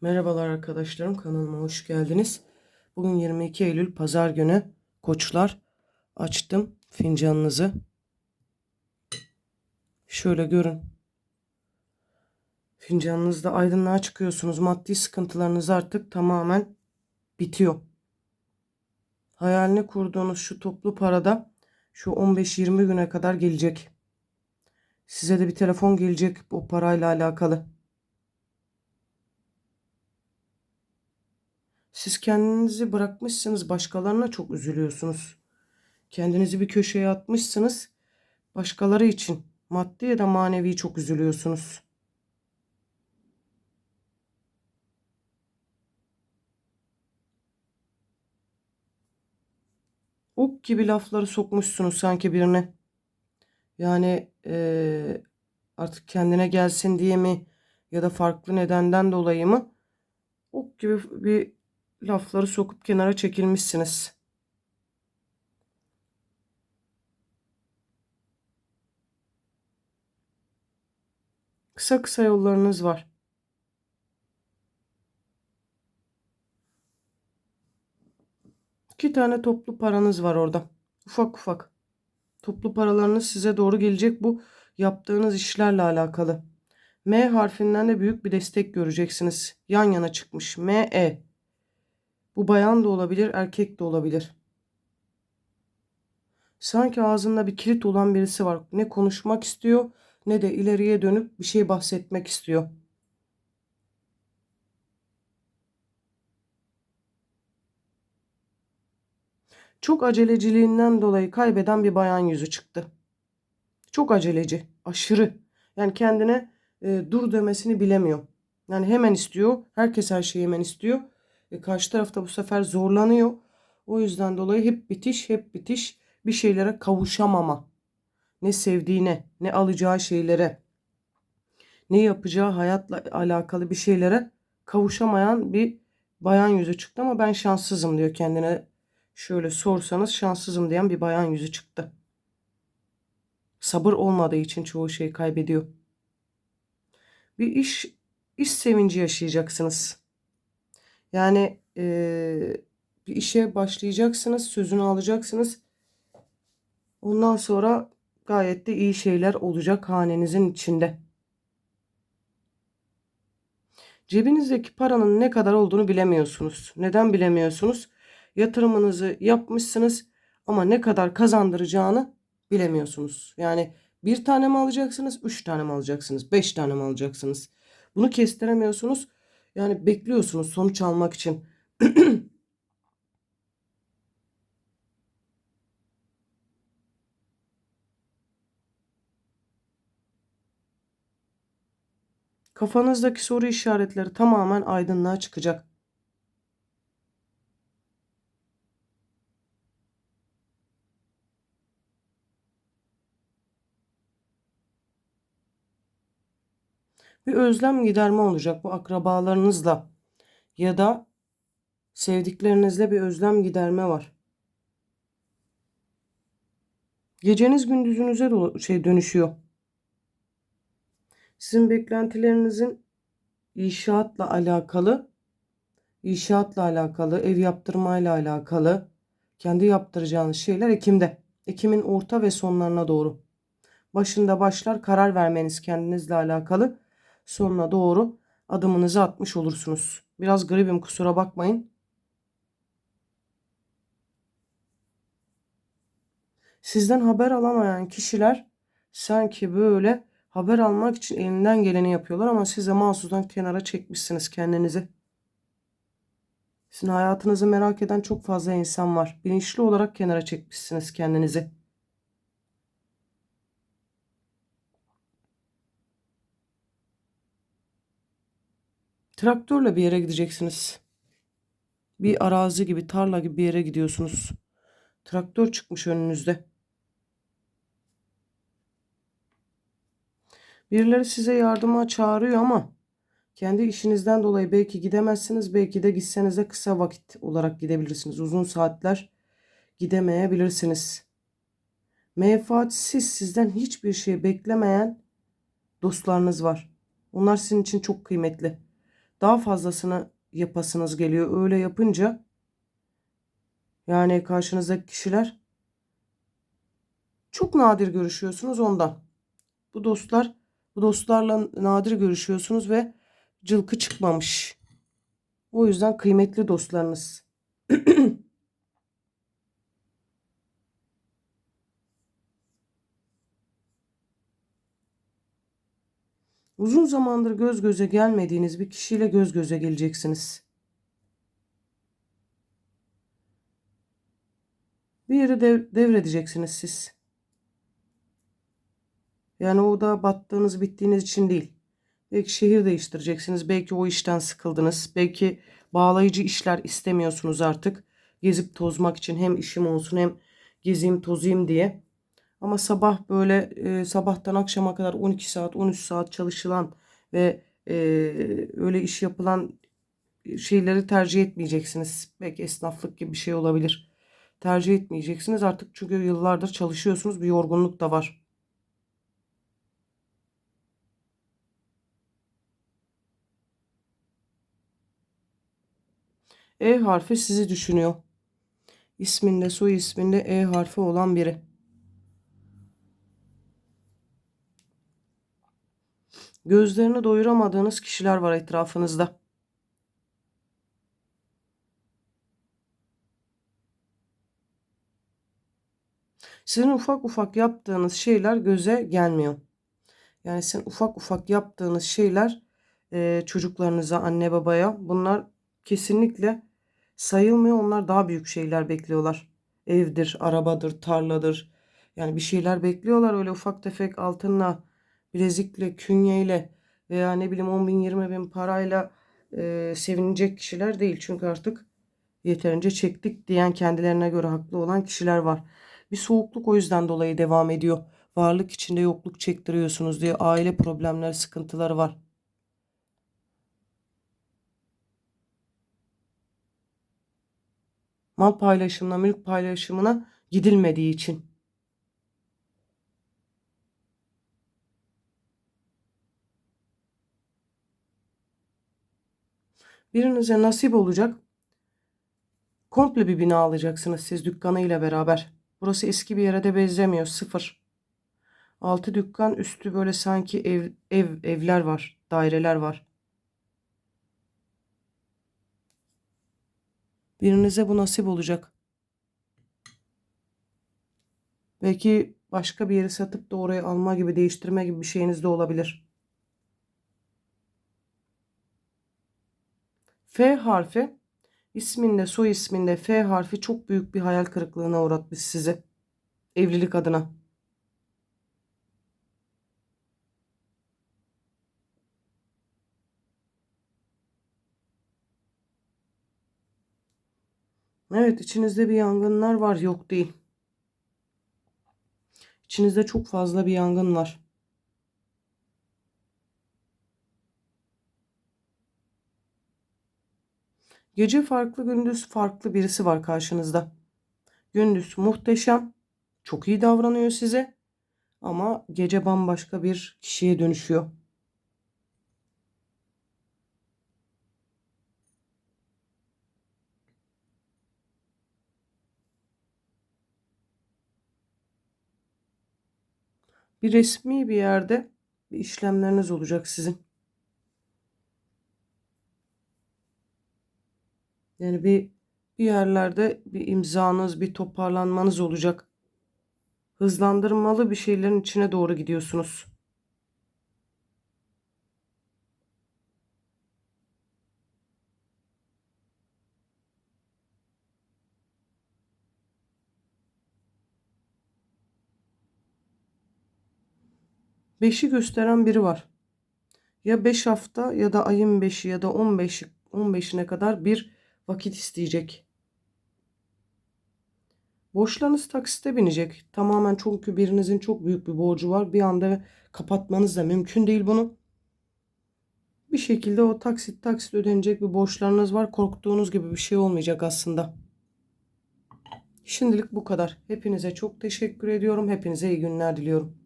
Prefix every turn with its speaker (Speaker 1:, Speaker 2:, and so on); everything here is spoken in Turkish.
Speaker 1: Merhabalar arkadaşlarım kanalıma hoş geldiniz. Bugün 22 Eylül Pazar günü koçlar açtım fincanınızı. Şöyle görün. Fincanınızda aydınlığa çıkıyorsunuz. Maddi sıkıntılarınız artık tamamen bitiyor. Hayalini kurduğunuz şu toplu parada şu 15-20 güne kadar gelecek. Size de bir telefon gelecek bu parayla alakalı. Siz kendinizi bırakmışsınız, başkalarına çok üzülüyorsunuz. Kendinizi bir köşeye atmışsınız, başkaları için maddi ya da manevi çok üzülüyorsunuz. Ok gibi lafları sokmuşsunuz sanki birine. Yani eee, artık kendine gelsin diye mi ya da farklı nedenden dolayı mı ok gibi bir lafları sokup kenara çekilmişsiniz. Kısa kısa yollarınız var. İki tane toplu paranız var orada. Ufak ufak. Toplu paralarınız size doğru gelecek bu yaptığınız işlerle alakalı. M harfinden de büyük bir destek göreceksiniz. Yan yana çıkmış. M, E. Bu bayan da olabilir, erkek de olabilir. Sanki ağzında bir kilit olan birisi var. Ne konuşmak istiyor ne de ileriye dönüp bir şey bahsetmek istiyor. Çok aceleciliğinden dolayı kaybeden bir bayan yüzü çıktı. Çok aceleci, aşırı. Yani kendine e, dur demesini bilemiyor. Yani hemen istiyor. Herkes her şeyi hemen istiyor. E, karşı tarafta bu sefer zorlanıyor. O yüzden dolayı hep bitiş, hep bitiş. Bir şeylere kavuşamama. Ne sevdiğine, ne alacağı şeylere, ne yapacağı hayatla alakalı bir şeylere kavuşamayan bir bayan yüzü çıktı ama ben şanssızım diyor kendine. Şöyle sorsanız şanssızım diyen bir bayan yüzü çıktı. Sabır olmadığı için çoğu şey kaybediyor. Bir iş iş sevinci yaşayacaksınız. Yani eee, bir işe başlayacaksınız, sözünü alacaksınız. Ondan sonra gayet de iyi şeyler olacak hanenizin içinde. Cebinizdeki paranın ne kadar olduğunu bilemiyorsunuz. Neden bilemiyorsunuz? Yatırımınızı yapmışsınız ama ne kadar kazandıracağını bilemiyorsunuz. Yani bir tane mi alacaksınız, üç tane mi alacaksınız, beş tane mi alacaksınız? Bunu kestiremiyorsunuz. Yani bekliyorsunuz sonuç almak için. Kafanızdaki soru işaretleri tamamen aydınlığa çıkacak. Bir özlem giderme olacak bu akrabalarınızla ya da sevdiklerinizle bir özlem giderme var. Geceniz gündüzünüze şey dönüşüyor. Sizin beklentilerinizin inşaatla alakalı, inşaatla alakalı, ev yaptırmayla alakalı, kendi yaptıracağınız şeyler Ekim'de. Ekim'in orta ve sonlarına doğru. Başında başlar karar vermeniz kendinizle alakalı. Sonuna doğru adımınızı atmış olursunuz. Biraz gribim kusura bakmayın. Sizden haber alamayan kişiler sanki böyle haber almak için elinden geleni yapıyorlar ama siz de mahsustan kenara çekmişsiniz kendinizi. Sizin hayatınızı merak eden çok fazla insan var. Bilinçli olarak kenara çekmişsiniz kendinizi. Traktörle bir yere gideceksiniz. Bir arazi gibi, tarla gibi bir yere gidiyorsunuz. Traktör çıkmış önünüzde. Birileri size yardıma çağırıyor ama kendi işinizden dolayı belki gidemezsiniz. Belki de gitseniz de kısa vakit olarak gidebilirsiniz. Uzun saatler gidemeyebilirsiniz. Menfaatsiz sizden hiçbir şey beklemeyen dostlarınız var. Onlar sizin için çok kıymetli. Daha fazlasını yapasınız geliyor. Öyle yapınca yani karşınızdaki kişiler çok nadir görüşüyorsunuz ondan. Bu dostlar bu dostlarla nadir görüşüyorsunuz ve cılkı çıkmamış. O yüzden kıymetli dostlarınız. Uzun zamandır göz göze gelmediğiniz bir kişiyle göz göze geleceksiniz. Bir yeri dev, devredeceksiniz siz. Yani o da battığınız bittiğiniz için değil. Belki şehir değiştireceksiniz. Belki o işten sıkıldınız. Belki bağlayıcı işler istemiyorsunuz artık. Gezip tozmak için hem işim olsun hem gezeyim tozayım diye. Ama sabah böyle e, sabahtan akşama kadar 12 saat 13 saat çalışılan ve e, öyle iş yapılan şeyleri tercih etmeyeceksiniz. Belki esnaflık gibi bir şey olabilir. Tercih etmeyeceksiniz artık çünkü yıllardır çalışıyorsunuz bir yorgunluk da var. E harfi sizi düşünüyor. İsminde soy isminde E harfi olan biri. Gözlerini doyuramadığınız kişiler var etrafınızda. Sizin ufak ufak yaptığınız şeyler göze gelmiyor. Yani sizin ufak ufak yaptığınız şeyler e, çocuklarınıza, anne babaya bunlar kesinlikle sayılmıyor. Onlar daha büyük şeyler bekliyorlar. Evdir, arabadır, tarladır. Yani bir şeyler bekliyorlar. Öyle ufak tefek altınla, bilezikle, künyeyle veya ne bileyim 10 bin 20 bin parayla e, sevinecek kişiler değil. Çünkü artık yeterince çektik diyen kendilerine göre haklı olan kişiler var. Bir soğukluk o yüzden dolayı devam ediyor. Varlık içinde yokluk çektiriyorsunuz diye aile problemleri, sıkıntıları var. Mal paylaşımına, mülk paylaşımına gidilmediği için. Birinize nasip olacak. Komple bir bina alacaksınız siz dükkanıyla beraber. Burası eski bir yere de benzemiyor. Sıfır. Altı dükkan üstü böyle sanki ev, ev evler var. Daireler var. Birinize bu nasip olacak. Belki başka bir yeri satıp da orayı alma gibi değiştirme gibi bir şeyiniz de olabilir. F harfi isminde soy isminde F harfi çok büyük bir hayal kırıklığına uğratmış sizi. Evlilik adına. Evet içinizde bir yangınlar var yok değil. İçinizde çok fazla bir yangın var. Gece farklı gündüz farklı birisi var karşınızda. Gündüz muhteşem, çok iyi davranıyor size ama gece bambaşka bir kişiye dönüşüyor. Bir resmi bir yerde bir işlemleriniz olacak sizin. Yani bir bir yerlerde bir imzanız, bir toparlanmanız olacak. Hızlandırmalı bir şeylerin içine doğru gidiyorsunuz. Beşi gösteren biri var. Ya 5 hafta ya da ayın 5'i ya da 15'i 15'ine kadar bir vakit isteyecek. Borçlarınız taksite binecek. Tamamen çünkü birinizin çok büyük bir borcu var. Bir anda kapatmanız da mümkün değil bunu. Bir şekilde o taksit taksit ödenecek bir borçlarınız var. Korktuğunuz gibi bir şey olmayacak aslında. Şimdilik bu kadar. Hepinize çok teşekkür ediyorum. Hepinize iyi günler diliyorum.